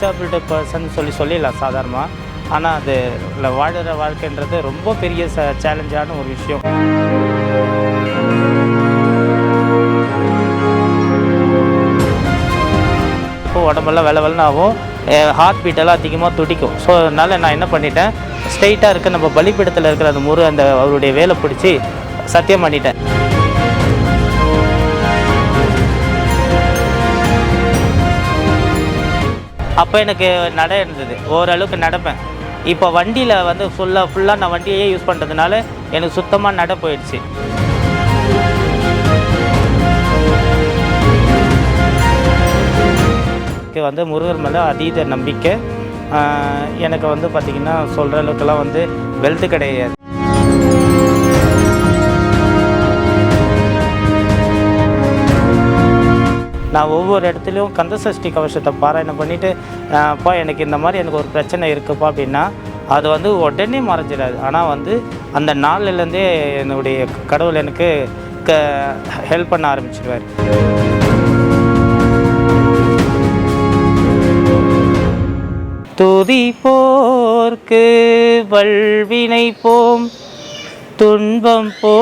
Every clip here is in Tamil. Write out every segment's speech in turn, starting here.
டிசபிலிட்டி பர்சன் சொல்லி சொல்லிடலாம் சாதாரணமாக ஆனால் அது இல்லை வாழ்கிற வாழ்க்கைன்றது ரொம்ப பெரிய ச சேலஞ்சான ஒரு விஷயம். இப்போ உடம்பெல்லாம் வெலை வெள்ளன்னு ஆகும். ஹார்ட் பீட்டெல்லாம் அதிகமாக துடிக்கும். ஸோ அதனால் நான் என்ன பண்ணிட்டேன்? ஸ்ட்ரெயிட்டாக இருக்க நம்ம பலிப்பிடத்தில் இருக்கிற அந்த முரு அந்த அவருடைய வேலை பிடிச்சி சத்தியம் பண்ணிட்டேன். அப்போ எனக்கு நடை இருந்தது. ஓரளவுக்கு நடப்பேன். இப்போ வண்டியில் வந்து ஃபுல்லாக ஃபுல்லாக நான் வண்டியே யூஸ் பண்ணுறதுனால எனக்கு சுத்தமாக நட போயிடுச்சு. எனக்கு வந்து முருகர் மேலே அதீத நம்பிக்கை. எனக்கு வந்து பார்த்திங்கன்னா சொல்கிற அளவுக்குலாம் வந்து வெல்த்து கிடையாது. நான் ஒவ்வொரு இடத்துலையும் கந்த சஷ்டி கவசத்தை பாராயணம் பண்ணிவிட்டு அப்பா எனக்கு இந்த மாதிரி எனக்கு ஒரு பிரச்சனை இருக்குப்பா அப்படின்னா அது வந்து உடனே மறைஞ்சிடாது. ஆனால் வந்து அந்த நாள்லேருந்தே என்னுடைய கடவுள் எனக்கு க ஹெல்ப் பண்ண ஆரம்பிச்சிடுவார் துதி போர்க்கு வல்வினை போம் துன்பம் போம்.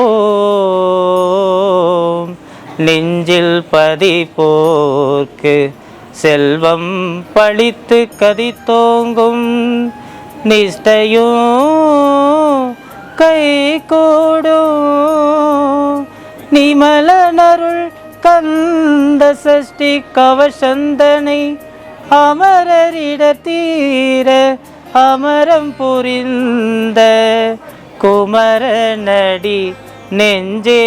நெஞ்சில் பதி போர்க்கு செல்வம் பழித்து கதி தோங்கும் நிஷ்டையும் கை கூடும். நிமலனருள் கந்த சஷ்டி கவசந்தனை அமரரிட தீர அமரம் புரிந்த குமரநடி நெஞ்சே.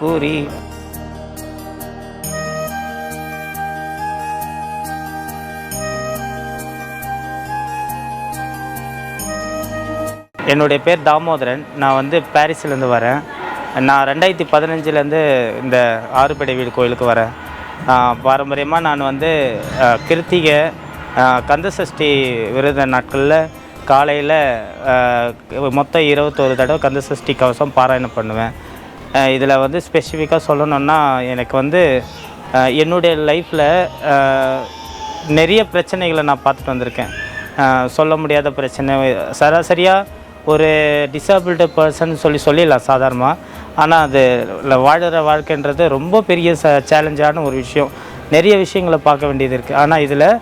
குறி. என்னுடைய பேர் தாமோதரன். நான் வந்து பாரிஸ்லேருந்து வரேன். நான் ரெண்டாயிரத்தி பதினஞ்சுலேருந்து இந்த ஆறுபடை வீடு கோயிலுக்கு வரேன். பாரம்பரியமாக நான் வந்து கிருத்திகை கந்தசஷ்டி விரத நாட்களில் காலையில் மொத்தம் இருபத்தோரு தடவை கந்தசஷ்டி கவசம் பாராயணம் பண்ணுவேன். இதில் வந்து ஸ்பெசிஃபிக்காக சொல்லணுன்னா எனக்கு வந்து என்னுடைய லைஃப்பில் நிறைய பிரச்சனைகளை நான் பார்த்துட்டு வந்திருக்கேன். சொல்ல முடியாத பிரச்சனை சராசரியாக ஒரு டிசபிள்டு பர்சன் சொல்லி சொல்லிடலாம் சாதாரணமாக ஆனால் அது இல்லை வாழ்க்கைன்றது ரொம்ப பெரிய ச சேலஞ்சான ஒரு விஷயம். நிறைய விஷயங்களை பார்க்க வேண்டியது இருக்குது ஆனால் இதில்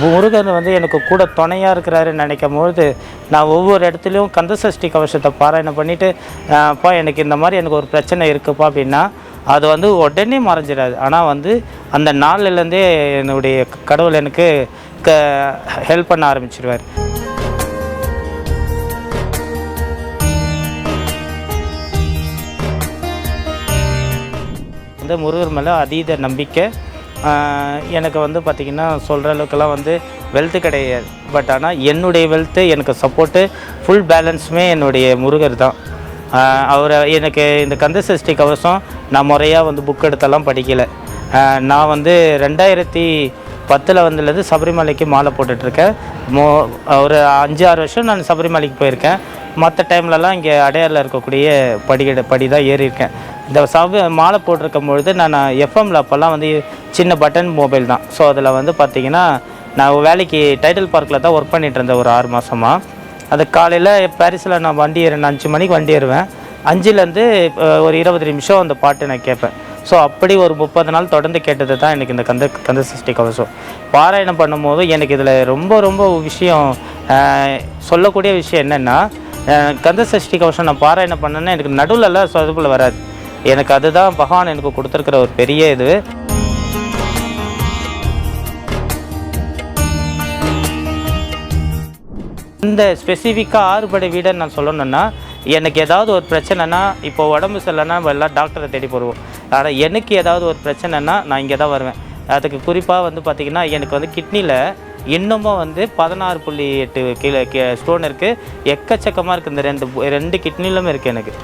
முருகன் வந்து எனக்கு கூட துணையாக இருக்கிறாருன்னு நினைக்கும் பொழுது நான் ஒவ்வொரு இடத்துலையும் கந்தசஷ்டி கவசத்தை பாராயணம் பண்ணிவிட்டு அப்பா எனக்கு இந்த மாதிரி எனக்கு ஒரு பிரச்சனை இருக்குப்பா அப்படின்னா அது வந்து உடனே மறைஞ்சிடாது. ஆனால் வந்து அந்த நாள்லேருந்தே என்னுடைய கடவுள் எனக்கு க ஹெல்ப் பண்ண ஆரம்பிச்சிடுவார் வந்து முருகர் மேலே அதீத நம்பிக்கை எனக்கு வந்து பார்த்திங்கன்னா சொல்கிற அளவுக்குலாம் வந்து வெல்த்து கிடையாது. பட் ஆனால் என்னுடைய வெல்த்து எனக்கு சப்போர்ட்டு ஃபுல் பேலன்ஸுமே என்னுடைய முருகர் தான். அவரை எனக்கு இந்த கந்த சஷ்டி கவசம் நான் முறையாக வந்து புக் எடுத்தெல்லாம் படிக்கலை. நான் வந்து ரெண்டாயிரத்தி பத்தில் வந்துள்ளது சபரிமலைக்கு மாலை போட்டுட்ருக்கேன். மோ ஒரு அஞ்சு ஆறு வருஷம் நான் சபரிமலைக்கு போயிருக்கேன். மற்ற டைம்லலாம் இங்கே அடையாரில் இருக்கக்கூடிய படிக்கட படி தான் ஏறியிருக்கேன். இந்த சவு மாலை போட்டிருக்கும் பொழுது நான் எஃப்எம்மில் அப்போல்லாம் வந்து சின்ன பட்டன் மொபைல் தான். ஸோ அதில் வந்து பார்த்திங்கன்னா நான் வேலைக்கு டைட்டில் பார்க்கில் தான் ஒர்க் பண்ணிட்டு இருந்தேன் ஒரு ஆறு மாதமாக அது காலையில் பாரிஸில் நான் வண்டி ஏறினேன் அஞ்சு மணிக்கு வண்டி ஏறுவேன். அஞ்சுலேருந்து ஒரு இருபது நிமிஷம் அந்த பாட்டு நான் கேட்பேன். ஸோ அப்படி ஒரு முப்பது நாள் தொடர்ந்து கேட்டது தான் எனக்கு இந்த கந்த கந்த சஷ்டி கவசம். பாராயணம் பண்ணும்போது எனக்கு இதில் ரொம்ப ரொம்ப விஷயம் சொல்லக்கூடிய விஷயம் என்னென்னா கந்த சஷ்டி கவசம் நான் பாராயணம் பண்ணேன்னா எனக்கு நடுவுலலாம் சொதுப்பில் வராது. எனக்கு அதுதான் பகவான் எனக்கு கொடுத்துருக்கிற ஒரு பெரிய இது. இந்த ஸ்பெசிஃபிக்காக ஆறுபடை வீடுன்னு நான் சொல்லணும்னா எனக்கு ஏதாவது ஒரு பிரச்சனைனா இப்போ உடம்பு சரியில்லைன்னா எல்லாம் டாக்டரை தேடி போடுவோம். ஆனால் எனக்கு ஏதாவது ஒரு பிரச்சனைனா நான் இங்கே தான் வருவேன். அதுக்கு குறிப்பாக வந்து பார்த்திங்கன்னா எனக்கு வந்து கிட்னியில் இன்னமும் வந்து பதினாறு புள்ளி எட்டு கிலோ ஸ்டோன் இருக்குது எக்கச்சக்கமாக இருக்குது இந்த ரெண்டு ரெண்டு கிட்னிலும் இருக்குது எனக்கு.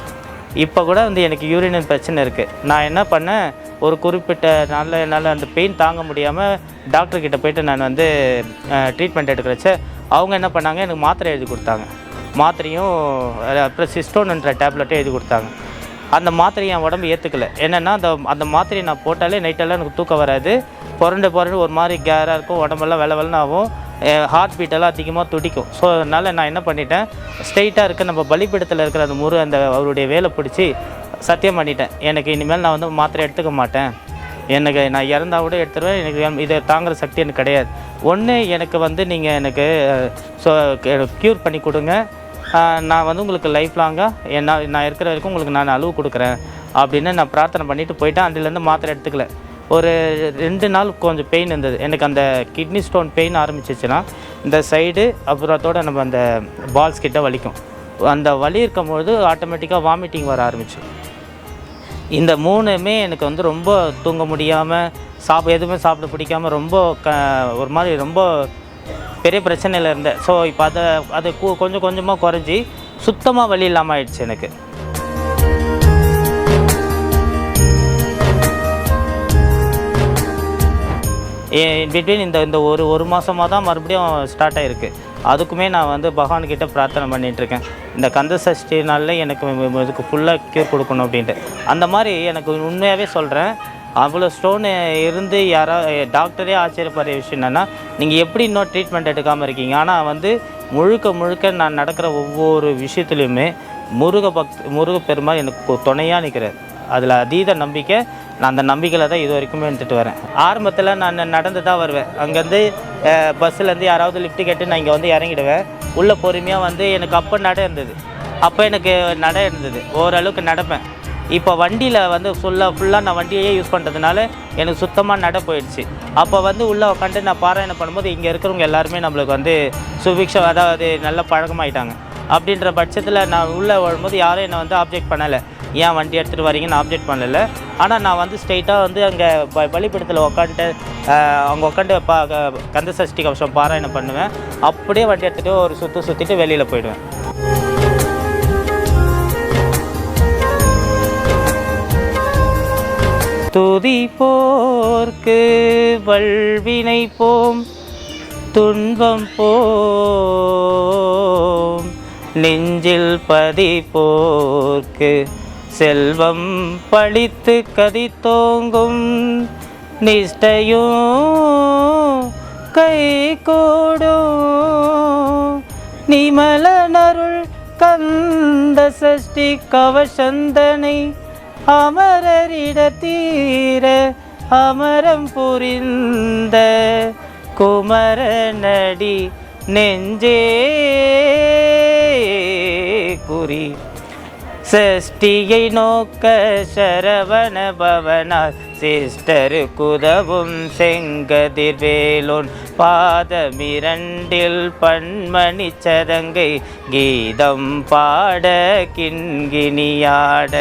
இப்போ கூட வந்து எனக்கு யூரின் பிரச்சனை இருக்குது நான் என்ன பண்ணேன்? ஒரு குறிப்பிட்ட நாளில் என்னால் அந்த பெயின் தாங்க முடியாமல் டாக்டர் கிட்ட போயிட்டு நான் வந்து ட்ரீட்மெண்ட் எடுக்கிறச்ச அவங்க என்ன பண்ணாங்க? எனக்கு மாத்திரை எழுதி கொடுத்தாங்க. மாத்திரையும் அப்புறம் சிஸ்டோன்ன்ற டேப்லெட்டும் எழுதி கொடுத்தாங்க. அந்த மாத்திரையை என் உடம்பு ஏற்றுக்கல என்னென்னா அந்த அந்த மாத்திரையை நான் போட்டாலே நைட்டெல்லாம் எனக்கு தூக்கம் வராது. புரண்டு புரண்டு ஒரு மாதிரி கேராக இருக்கும். உடம்பெல்லாம் வெள்ளை வெள்ளன்னு ஆகும். ஹார்ட் பீட்டெல்லாம் அதிகமாக துடிக்கும். ஸோ அதனால் நான் என்ன பண்ணிட்டேன்? ஸ்ட்ரெயிட்டாக இருக்க நம்ம பலிப்பிடத்தில் இருக்கிற அந்த முரு அந்த அவருடைய வேலை பிடிச்சி சத்தியம் பண்ணிட்டேன். எனக்கு இனிமேல் நான் வந்து மாத்திரை எடுத்துக்க மாட்டேன். எனக்கு நான் இறந்தா கூட எடுத்துருவேன். எனக்கு இதை தாங்குற சக்தி எனக்கு கிடையாது. ஒன்று எனக்கு வந்து நீங்கள் எனக்கு ஸோ க்யூர் பண்ணி கொடுங்க. நான் வந்து உங்களுக்கு லைஃப் லாங்காக என்ன நான் இருக்கிற வரைக்கும் உங்களுக்கு நான் அளவு கொடுக்குறேன். அப்படின்னு நான் பிரார்த்தனை பண்ணிட்டு போயிட்டேன். அதுலேருந்து மாத்திரை எடுத்துக்கல. ஒரு ரெண்டு நாள் கொஞ்சம் பெயின் இருந்தது. எனக்கு அந்த கிட்னி ஸ்டோன் பெயின் ஆரம்பிச்சிச்சுன்னா இந்த சைடு அப்புறத்தோட நம்ம அந்த பால்ஸ் கிட்ட வலிக்கும். அந்த வலி இருக்கும்பொழுது ஆட்டோமேட்டிக்காக வாமிட்டிங் வர ஆரம்பிச்சு. இந்த மூணுமே எனக்கு வந்து ரொம்ப தூங்க முடியாமல் சாப் எதுவுமே சாப்பிட பிடிக்காம ரொம்ப க ஒரு மாதிரி ரொம்ப பெரிய பிரச்சனையில் இருந்தேன். ஸோ இப்போ அதை அது கொஞ்சம் கொஞ்சமாக குறைஞ்சி சுத்தமாக வலி இல்லாமல் ஆயிடுச்சு எனக்கு. பிட்வீன் இந்த இந்த ஒரு ஒரு மாதமாக தான் மறுபடியும் ஸ்டார்ட் ஆகிருக்கு அதுக்குமே நான் வந்து பகவான்கிட்ட பிரார்த்தனை பண்ணிகிட்ருக்கேன் இந்த கந்த சஷ்டி நாளில் எனக்கு இதுக்கு ஃபுல்லாக க்யூர் கொடுக்கணும் அப்படின்ட்டு. அந்த மாதிரி எனக்கு உண்மையாகவே சொல்கிறேன் அவ்வளோ ஸ்டோன் இருந்து யாரா டாக்டரே ஆச்சரியப்படுற விஷயம் என்னென்னா நீங்கள் எப்படி இன்னும் ட்ரீட்மெண்ட் எடுக்காமல் இருக்கீங்க? ஆனால் வந்து முழுக்க முழுக்க நான் நடக்கிற ஒவ்வொரு விஷயத்துலையுமே முருக பக்த் முருக பெருமாள் எனக்கு துணையாக நிற்கிறார் அதில் அதீத நம்பிக்கை. நான் அந்த நம்பிக்கையில் தான் இது வரைக்குமே எடுத்துகிட்டு வரேன். ஆரம்பத்தில் நான் நடந்து தான் வருவேன். அங்கேருந்து பஸ்ஸுலேருந்து யாராவது லிஃப்ட் கேட்டு நான் இங்கே வந்து இறங்கிடுவேன். உள்ளே பொறுமையாக வந்து எனக்கு அப்போ நட இருந்தது. அப்போ எனக்கு நட இருந்தது. ஓரளவுக்கு நடப்பேன். இப்போ வண்டியில் வந்து ஃபுல்லாக ஃபுல்லாக நான் வண்டியே யூஸ் பண்ணுறதுனால எனக்கு சுத்தமாக நட போயிடுச்சு. அப்போ வந்து உள்ளே உட்காந்து நான் பாராயணம் பண்ணும்போது இங்கே இருக்கிறவங்க எல்லாருமே நம்மளுக்கு வந்து சுபிக்ஷம் அதாவது நல்ல பழக்கமாயிட்டாங்க. அப்படின்ற பட்சத்தில் நான் உள்ளே வரும்போது யாரும் என்னை வந்து ஆப்ஜெக்ட் பண்ணலை. ஏன் வண்டி எடுத்துகிட்டு வரீங்கன்னு ஆப்ஜெக்ட் பண்ணலை. ஆனால் நான் வந்து ஸ்ட்ரெயிட்டாக வந்து அங்கே ப பலிப்பீடத்தில் உட்காந்துட்டு அங்கே உட்காந்து பா க- கந்த சஷ்டி கவசம் பாராயணம் பண்ணுவேன். அப்படியே வண்டி எடுத்துகிட்டு ஒரு சுற்று சுற்றிட்டு வெளியில் போயிடுவேன். துதி போர்க்கு வல்வினை போம் துன்பம் போம். நெஞ்சில் பதிப்போர்க்கு செல்வம் பழித்து கதி தோங்கும் நிஷ்டையும் கை கூடும். நிமலனருள் கந்த சஷ்டி கவசந்தனை அமரரிட தீர அமரம் புரிந்த குமரநடி நெஞ்சே. குறி சஷ்டியை நோக்க சரவண பவனார் சிஸ்டரு குதவும் செங்கதிர் வேலோன் பாதமிரண்டில் பன்மணி சதங்கை கீதம் பாட கிண்கிணியாட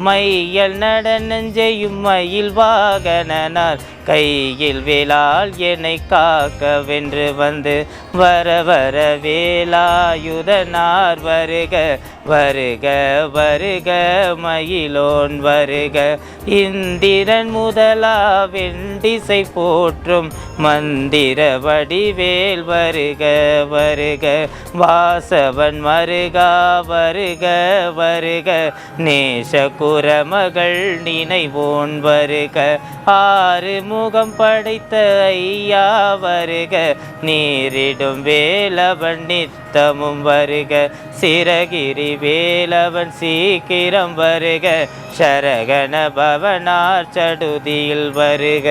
மையல் நடனஞ்செய்யும் மயில் வாகனனார். கையில் வேளால் என்னை காக்க வென்று வந்து வர வர வேலாயுதனார். வருக வருக வருக மயிலோன் வருக. இந்திரன் முதலா வெண்டிசை போற்றும் மந்திர வடிவேல். வருக வருக வாசவன் மருகா. வருக வருக நேசகு குரமகள் நினைவோன் வருக. ஆறு முகம் படைத்த ஐயா வருக. நீரிடும் வேலவன் நித்தமும் வருக. சிறகிரி வேலவன் சீக்கிரம் வருக. சரகண பவனார் சடுதியில் வருக.